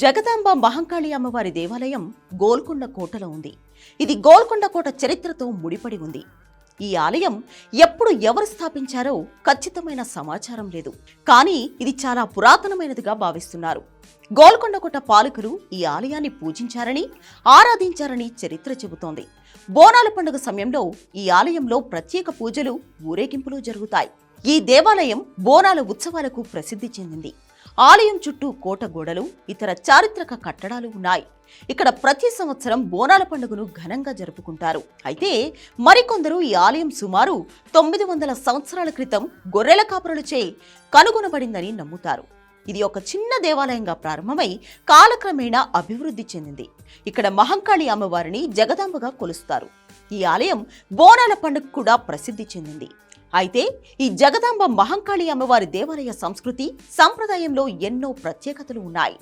జగదాంబ మహంకాళి అమ్మవారి దేవాలయం గోల్కొండ కోటలో ఉంది. ఇది గోల్కొండ కోట చరిత్రతో ముడిపడి ఉంది. ఈ ఆలయం ఎప్పుడు ఎవరు స్థాపించారో ఖచ్చితమైన సమాచారం లేదు. కానీ ఇది చాలా పురాతనమైనదిగా భావిస్తున్నారు. గోల్కొండ కోట పాలకులు ఈ ఆలయాన్ని పూజించారని ఆరాధించారని చరిత్ర చెబుతోంది. బోనాల పండుగ సమయంలో ఈ ఆలయంలో ప్రత్యేక పూజలు ఊరేగింపులు జరుగుతాయి. ఈ దేవాలయం బోనాల ఉత్సవాలకు ప్రసిద్ధి చెందింది. ఆలయం చుట్టూ కోట గోడలు ఇతర చారిత్రక కట్టడాలు ఉన్నాయి. ఇక్కడ ప్రతి సంవత్సరం బోనాల పండుగను ఘనంగా జరుపుకుంటారు. అయితే మరికొందరు ఈ ఆలయం సుమారు తొమ్మిది వందల సంవత్సరాల క్రితం గొర్రెల కాపురులచే కనుగొనబడిందని నమ్ముతారు. ఇది ఒక చిన్న దేవాలయంగా ప్రారంభమై కాలక్రమేణా అభివృద్ధి చెందింది. ఇక్కడ మహంకాళి అమ్మవారిని జగదాంబగా కొలుస్తారు. ఈ ఆలయం బోనాల పండుగ కూడా ప్రసిద్ధి చెందింది. అయితే ఈ జగదాంబ మహంకాళి అమ్మవారి దేవాలయ సంస్కృతి సంప్రదాయంలో ఎన్నో ప్రత్యేకతలు ఉన్నాయి.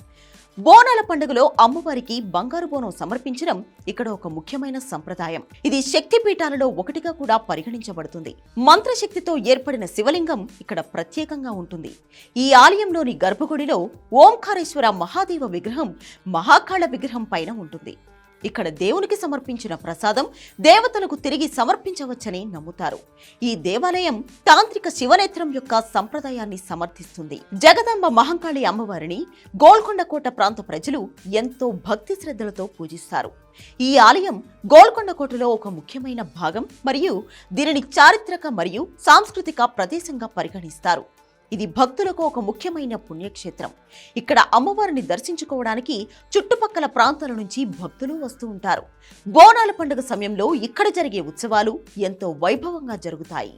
బోనాల పండుగలో అమ్మవారికి బంగారు బోనం సమర్పించడం ఇక్కడ ఒక ముఖ్యమైన సంప్రదాయం. ఇది శక్తి పీఠాలలో ఒకటిగా కూడా పరిగణించబడుతుంది. మంత్రశక్తితో ఏర్పడిన శివలింగం ఇక్కడ ప్రత్యేకంగా ఉంటుంది. ఈ ఆలయంలోని గర్భగుడిలో ఓంకారేశ్వర మహాదేవ విగ్రహం మహాకాళ విగ్రహం పైన ఉంటుంది. ఇక్కడ దేవునికి సమర్పించిన ప్రసాదం దేవతలకు తిరిగి సమర్పించవచ్చని నమ్ముతారు. ఈ దేవాలయం తాంత్రిక శివనేత్రం యొక్క సంప్రదాయాన్ని సమర్థిస్తుంది. జగదంబ మహంకాళి అమ్మవారిని గోల్కొండ కోట ప్రాంత ప్రజలు ఎంతో భక్తి శ్రద్ధలతో పూజిస్తారు. ఈ ఆలయం గోల్కొండ కోటలో ఒక ముఖ్యమైన భాగం మరియు దీనిని చారిత్రక మరియు సాంస్కృతిక ప్రదేశంగా పరిగణిస్తారు. ఇది భక్తులకు ఒక ముఖ్యమైన పుణ్యక్షేత్రం. ఇక్కడ అమ్మవారిని దర్శించుకోవడానికి చుట్టుపక్కల ప్రాంతాల నుంచి భక్తులు వస్తూ ఉంటారు. బోనాల పండుగ సమయంలో ఇక్కడ జరిగే ఉత్సవాలు ఎంతో వైభవంగా జరుగుతాయి.